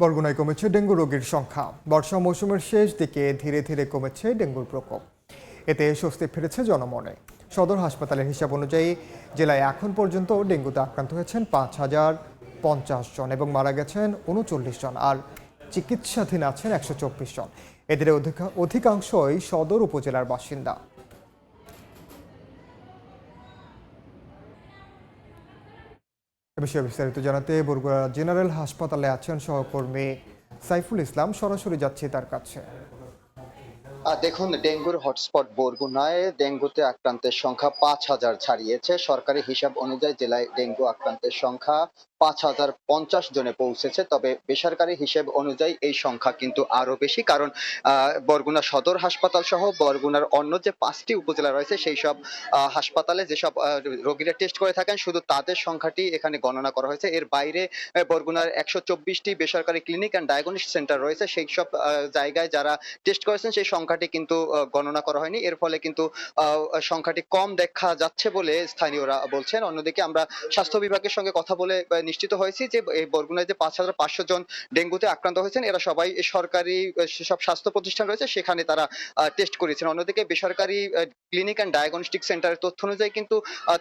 বরগুনায় কমেছে ডেঙ্গু রোগীর সংখ্যা। বর্ষা মৌসুমের শেষ দিকে ধীরে ধীরে কমেছে ডেঙ্গুর প্রকোপ। এতে স্বস্তি ফিরেছে জনমনে। সদর হাসপাতালের হিসাব অনুযায়ী জেলায় এখন পর্যন্ত ডেঙ্গুতে আক্রান্ত হয়েছেন পাঁচ হাজার পঞ্চাশ জন এবং মারা গেছেন উনচল্লিশ জন আর চিকিৎসাধীন আছেন একশো চব্বিশ জন। এদের অধিকা- অধিকাংশই সদর উপজেলার বাসিন্দা। বিষয়ে বিস্তারিত জানাতে বরগুড়া জেনারেল হাসপাতালে আছেন সহকর্মী সাইফুল ইসলাম, সরাসরি যাচ্ছে তার কাছে। দেখুন, ডেঙ্গুর হটস্পট বরগুনায় ডেঙ্গুতে আক্রান্তের সংখ্যা পাঁচ হাজার ছাড়িয়েছে। সরকারি হিসাব অনুযায়ী জেলায় ডেঙ্গু আক্রান্তের সংখ্যা পাঁচ হাজার পঞ্চাশ জনে পৌঁছেছে, তবে বেসরকারি হিসেব অনুযায়ী এই সংখ্যা কিন্তু আরও বেশি। কারণ বরগুনা সদর হাসপাতাল সহ বরগুনার অন্য যে পাঁচটি উপজেলা রয়েছে, সেই সব হাসপাতালে যেসব রোগীরা টেস্ট করে থাকেন, শুধু তাদের সংখ্যাটি এখানে গণনা করা হয়েছে। এর বাইরে বরগুনার একশো চব্বিশটি বেসরকারি ক্লিনিক অ্যান্ড ডায়াগনস্টিক সেন্টার রয়েছে। সেই সব জায়গায় যারা টেস্ট করেছেন, সেই সংখ্যাটি কিন্তু গণনা করা হয়নি। এর ফলে কিন্তু সংখ্যাটি কম দেখা যাচ্ছে বলে স্থানীয়রা বলছেন। অন্যদিকে আমরা স্বাস্থ্য বিভাগের সঙ্গে কথা বলে নিশ্চিত হয়েছি যে এই বরগুনায় যে পাঁচ হাজার পাঁচশো জন ডেঙ্গুতে আক্রান্ত হয়েছেন, এরা সবাই সরকারি সেসব স্বাস্থ্য প্রতিষ্ঠান রয়েছে, সেখানে তারা টেস্ট করেছেন। অন্যদিকে বেসরকারি ক্লিনিক অ্যান্ড ডায়াগনস্টিক সেন্টারের তথ্য অনুযায়ী কিন্তু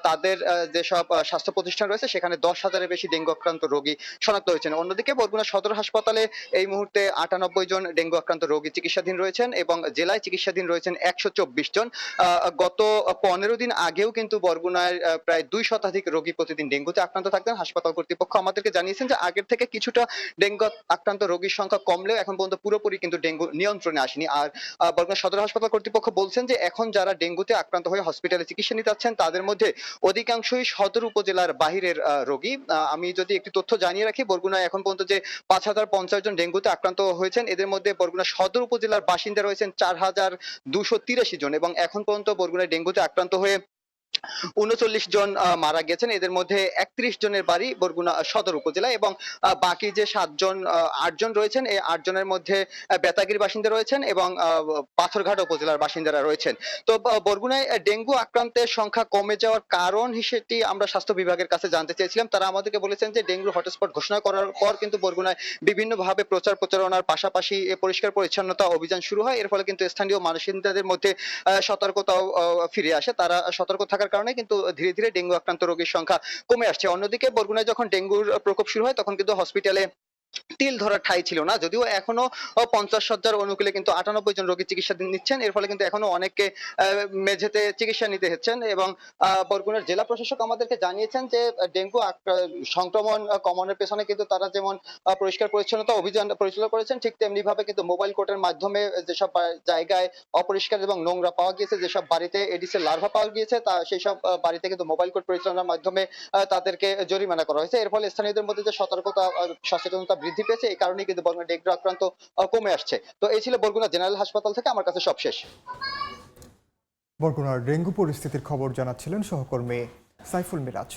তাদের যেসব স্বাস্থ্য প্রতিষ্ঠান রয়েছে, সেখানে দশ হাজারের বেশি ডেঙ্গু আক্রান্ত রোগী শনাক্ত হয়েছেন। অন্যদিকে বরগুনা সদর হাসপাতালে এই মুহূর্তে আটানব্বই জন ডেঙ্গু আক্রান্ত রোগী চিকিৎসাধীন রয়েছেন এবং জেলায় চিকিৎসাধীন রয়েছেন একশো চব্বিশ জন। গত পনেরো দিন আগেও কিন্তু বরগুনায় প্রায় দুই শতাধিক রোগী প্রতিদিন ডেঙ্গুতে আক্রান্ত থাকতেন। হাসপাতাল কর্তৃপক্ষ আমাদেরকে জানিয়েছেন যে আগের থেকে কিছুটা ডেঙ্গু আক্রান্ত রোগীর সংখ্যা কমলেও এখন পর্যন্ত পুরোপুরি কিন্তু ডেঙ্গু নিয়ন্ত্রণে আসেনি। আর বরগুনা সদর হাসপাতাল কর্তৃপক্ষ বলছেন যে এখন যারা ডেঙ্গুতে আক্রান্ত হয়ে হসপিটালে চিকিৎসা নিতে যাচ্ছেন, তাদের মধ্যে অধিকাংশই সদর উপজেলার বাহিরের রোগী। আমি যদি একটি তথ্য জানিয়ে রাখি, বরগুনায় এখন পর্যন্ত যে পাঁচ হাজার পঞ্চাশ জন ডেঙ্গুতে আক্রান্ত হয়েছেন, এদের মধ্যে বরগুনা সদর উপজেলার বাসিন্দা রয়েছেন চার হাজার দুশো তিরাশি জন এবং এখন পর্যন্ত বরগুনায় ডেঙ্গুতে আক্রান্ত হয়ে উনচল্লিশ জন মারা গেছেন। এদের মধ্যে একত্রিশ জনের বাড়ি বরগুনা সদর উপজেলা এবং বাকি যে সাতজন আটজন রয়েছেন, এই আটজনের মধ্যে বেতাগির বাসিন্দা রয়েছেন এবং পাথরঘাটা উপজেলার বাসিন্দারা রয়েছেন। তো বরগুনায় ডেঙ্গু আক্রান্তের সংখ্যা কমে যাওয়ার কারণ হিসেবে আমরা স্বাস্থ্য বিভাগের কাছে জানতে চেয়েছিলাম। তারা আমাদেরকে বলেছেন যে, ডেঙ্গুর হটস্পট ঘোষণা করার পর কিন্তু বরগুনায় বিভিন্নভাবে প্রচার প্রচারণার পাশাপাশি পরিষ্কার পরিচ্ছন্নতা অভিযান শুরু হয়। এর ফলে কিন্তু স্থানীয় বাসিন্দাদের মধ্যে সতর্কতাও ফিরে আসে। তারা সতর্ক থাকার কারণে কিন্তু ধীরে ধীরে ডেঙ্গু আক্রান্ত রোগীর সংখ্যা কমে আসছে। অন্যদিকে বরগুনায় যখন ডেঙ্গুর প্রকোপ শুরু হয়, তখন কিন্তু হসপিটালে তিল ধরার ঠাই ছিল না, যদিও এখনও পঞ্চাশ সজ্জার অনুকূলে কিন্তু আটানব্বই জন রোগী চিকিৎসা নিচ্ছেন। এর ফলে কিন্তু এখনও অনেককে মেঝেতে চিকিৎসা নিতে হচ্ছেন এবং বরগুনার জেলা প্রশাসক আমাদেরকে জানিয়েছেন যে, ডেঙ্গু সংক্রমণ কমানোর পেছনে কিন্তু তারা যেমন পরিষ্কার পরিচ্ছন্নতা অভিযান পরিচালনা করেছেন, ঠিক তেমনি ভাবে কিন্তু মোবাইল কোর্টের মাধ্যমে যেসব জায়গায় অপরিষ্কার এবং নোংরা পাওয়া গিয়েছে, যেসব বাড়িতে এডিসের লার্ভা পাওয়া গিয়েছে, তা সেই সব বাড়িতে কিন্তু মোবাইল কোর্ট পরিচালনার মাধ্যমে তাদেরকে জরিমানা করা হয়েছে। এর ফলে স্থানীয়দের মধ্যে যে সতর্কতা সচেতনতা বৃদ্ধি পেয়েছে, এই কারণে কিন্তু বরগুনা ডেঙ্গু আক্রান্ত কমে আসছে। তো এই ছিল বরগুনা জেনারেল হাসপাতাল থেকে, আমার কাছে সব শেষ। বরগুনার ডেঙ্গু পরিস্থিতির খবর জানাচ্ছিলেন সহকর্মী সাইফুল মিরাজ।